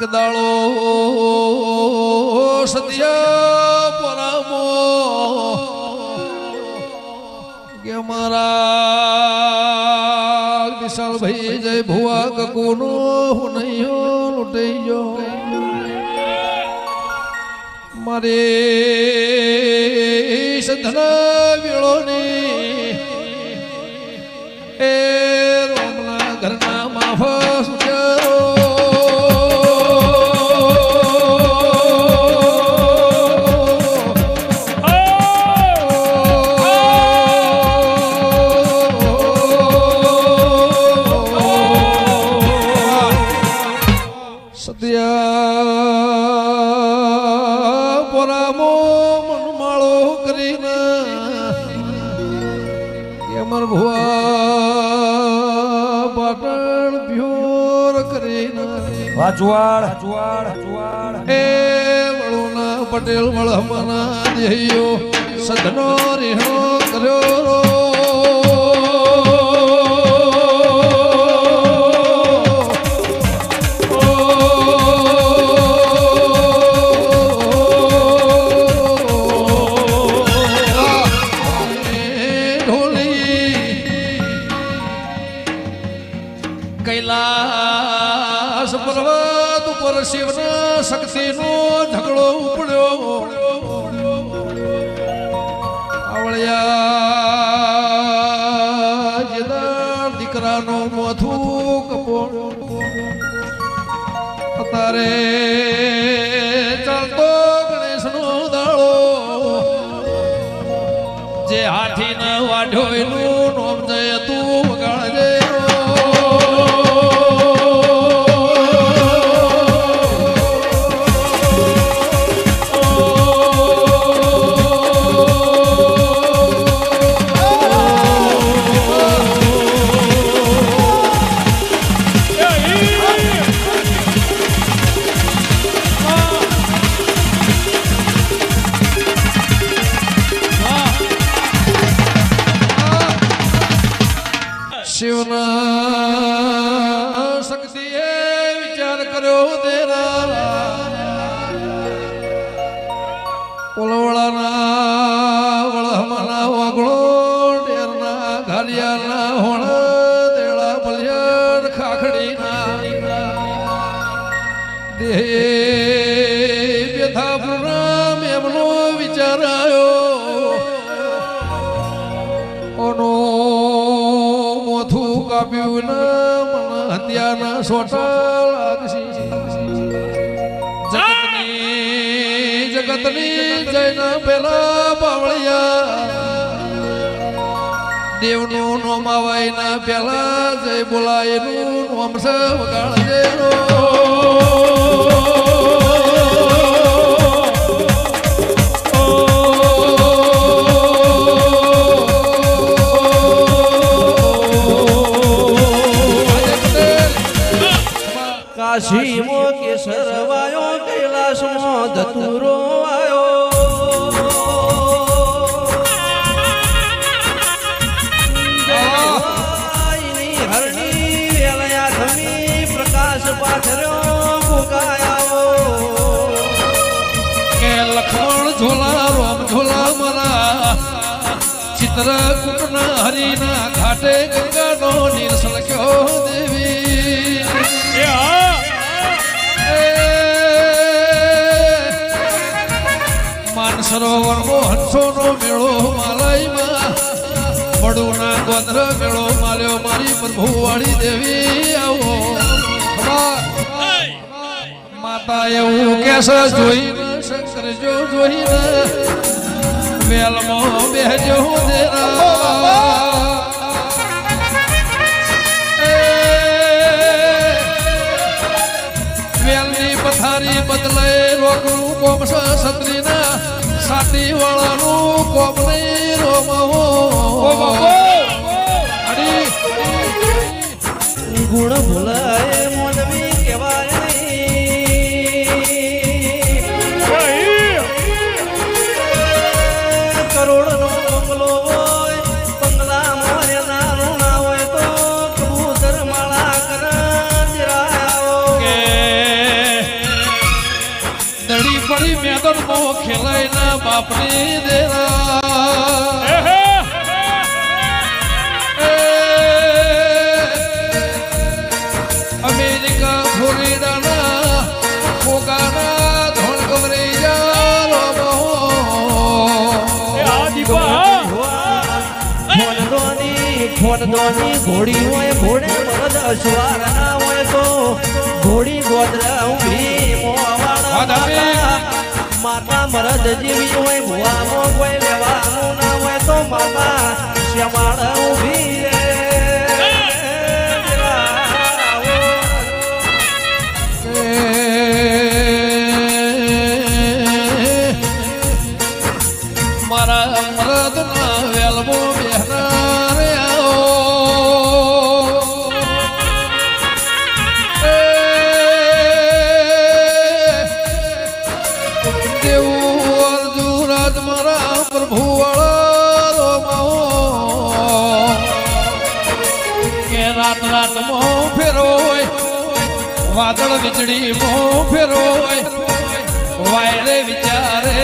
એક દાળો સત્ય પરામો કે મારા વિશાલ ભાઈ જય ભુવા કકુનો હું નહીં લૂંટાઈ ગયો. મારે સધના વેળોની એ રોમના ઘરના માફા સુચારો મનમાળો કરીને અમર ભુવા પાટણ ભ્યોર કરીને વાજવાડ વાજવાડ એ વળુના પટેલ વળમના દેયો સદનો રીહણો કર્યો ન ઘાલિયાના હોણ દેળા બલિયાર ખાખડી દેહ વ્યથા પૂર્ણ એમનો વિચાર આવ્યો ઓનો મોથું કાપ્યું ને મને હત્યાના સોટા લાગશે જગતની જગતની જયના પેલા બાવળિયા. દેવનું નોમ આવાય ના પેલા જય બોલાયનું નોમ વગાડજે રો. કાશીમાં કેસર વાયો કૈલાસમાં ધતુરો ચિત્રકૂટના હરિના ઘાટે ગંગાનો નીરસ લખ્યો દેવી? માનસરોવરનો હંસોનો મેળો માલયમાં બડુના ગોત્ર મેળો માલ્યો મારી પ્રભુવાળી દેવી. આવો, માતા એવું કેસ જોઈને શંકર જો જોઈને વેલમાં દેરા વેલની પથારી બદલે રોકડું કોમ સત્રીના સાતી વાળાનું કોમ નહીં ગુણ ભૂલાય મોનવી ના બાપની દેરા એ, અમેરિકા ફ્લોરિડાના કોકાના ધોણ રોમો ખોનદોની ખોનદોની ઘોડી હોય ઘોડે મરદ અશ્વાર ના હોય તો ઘોડી ગોદરા ઊભી મોવાળા માતા મરદ જેવી હોય ભુવાનો કોઈ લેવાનું ના હોય તો માતા શ્યામાળ ઊભી વાયરે વિચારે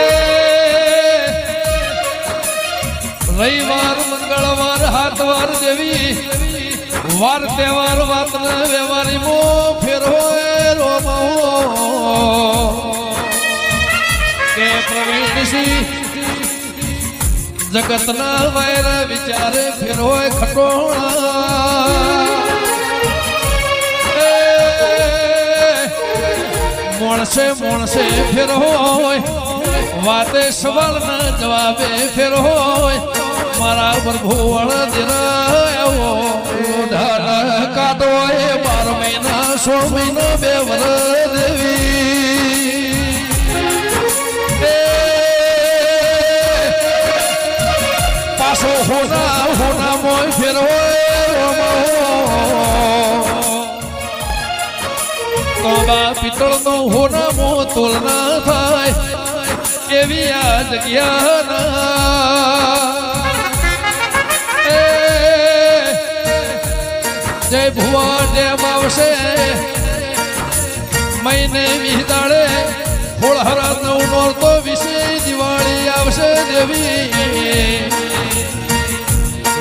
એ, રવિવાર મંગળવાર હાથવાર દેવી. વાર તહેવાર વાત વ્યવહારી મો ફેરોય રોમાઓ કે પ્રવીણસિંહ જગતના વાયરા વિચારે ફેરહોય ખટોણા મોણસે મોણસે ફેરહોય વાતે સવાલ ન જવાબે ફેરહોય મારા પર વળદિરાયો ઢાળ કાદો એ બાર મહિના, સોળ મહિના બે વર તોબા પિત્તળનો હોના મો તોલના થાય એવી આ જગ્યાના એ, જય ભુવા જેમ આવશે મહિને વિહદાળે હોળહરા નવ નોરતો વિશે દિવાળી આવશે દેવી.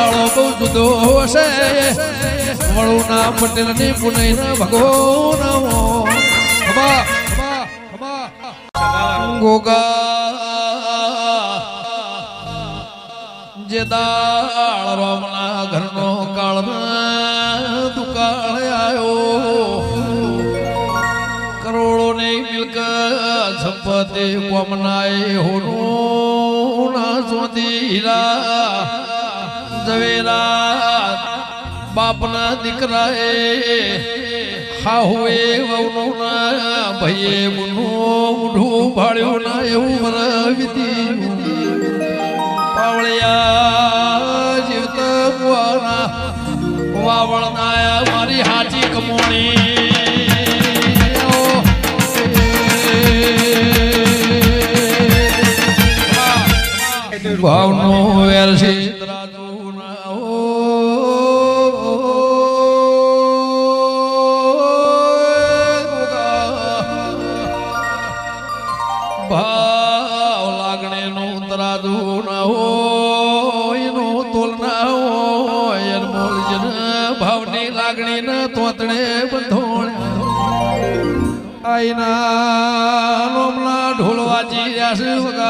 દાડો બહુ જુદો હશે. વળુના પટેલની પટેલ ભગવાન ખબા ના ભગવાન ગોગા, જે દાળ રોમના ઘરનો કાળમાં દુકાળ આવ્યો કરોડો ને મિલકત સંપત્તિ કોમનાય હોનું ના સોધી હીરા ઝવેરા બાપના દીકરાએ હાહુએ વહુ ના ભાઈએ મુનું ઊંઢું ભાળ્યું ના એવું વરવિતી પાવળિયા જીવતા મુવાના વાવળનાયા મારી હાચી કમોણી. ભાવનો વેર છે. લાગણી ના તોતણે બંધોણ આઈના લોમલા ઢોલ વાજી રહ્યા છે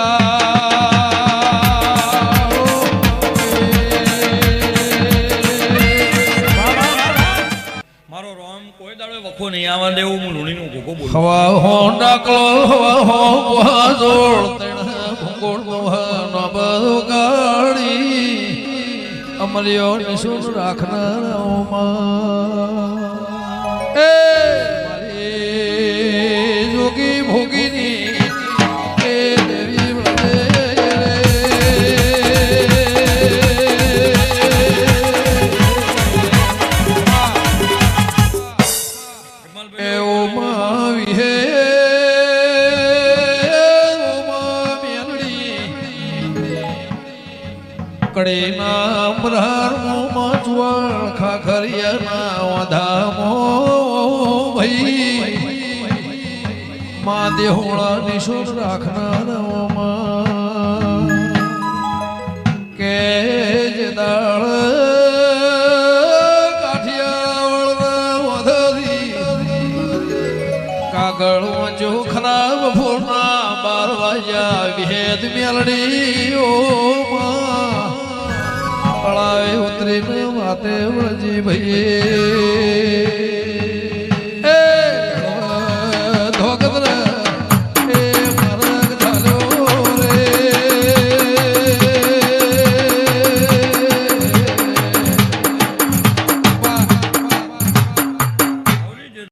મારો રોમ કોઈ દાડો વખો નહીં. આવવા દેવું હું લુણીનું ગોગો બોલું હવા હો ડાકલો હવા હો જોડ તણ ભૂગોળ બહા અમલ્યો નિશુન રાખનારાઓમાં માં દેહોળા નિશોર રાખનારાઓમાં કે જે દાળ કાઠિયાવાડના વધારી. કાગળ વાંચો ખરાબ ફૂલના બાર વાગ્યા ભેદ મેલડી ઓ તળાવે ઉતરીને માતે વળજી ભઈએ.